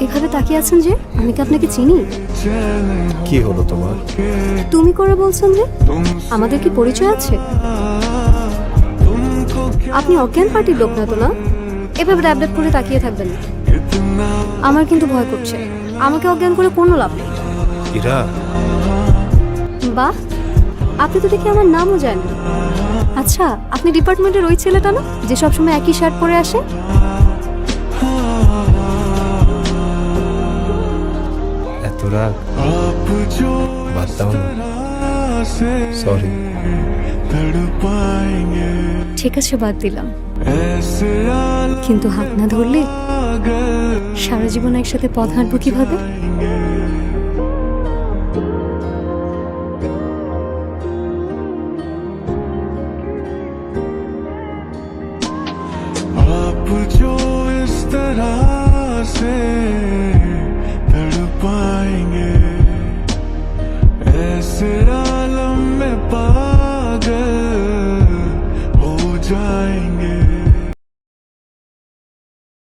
এভাবে তাকিয়ে আছেন যে? আমি কি আপনাকে চিনি? কি হলো তোমার? তুমি করে বলছেন যে? আমাদের কি পরিচয় আছে? আপনি অজ্ঞান পার্টির লোক না তো না? এভাবে ড্যাবড্যাব করে তাকিয়ে থাকবেন আমার কিন্তু ভয় করছে। আমাকে অজ্ঞান করে কোনো লাভ নেই। বাহ! আপনি তো দেখি আমার নামও জানেন। আচ্ছা আপনি ডিপার্টমেন্টের ওই ছেলেটা না যে সবসময় একই শার্ট পরে আসে? এত রাগ? সরি ঠিক আছে বাদ দিলাম। কিন্তু হাত না ধরলে সারা জীবন একসাথে পথ হাঁটবো কীভাবে? जो इस तरह से तड़ पाएँगे। ऐसे आलम में पागल हो जाएँगे।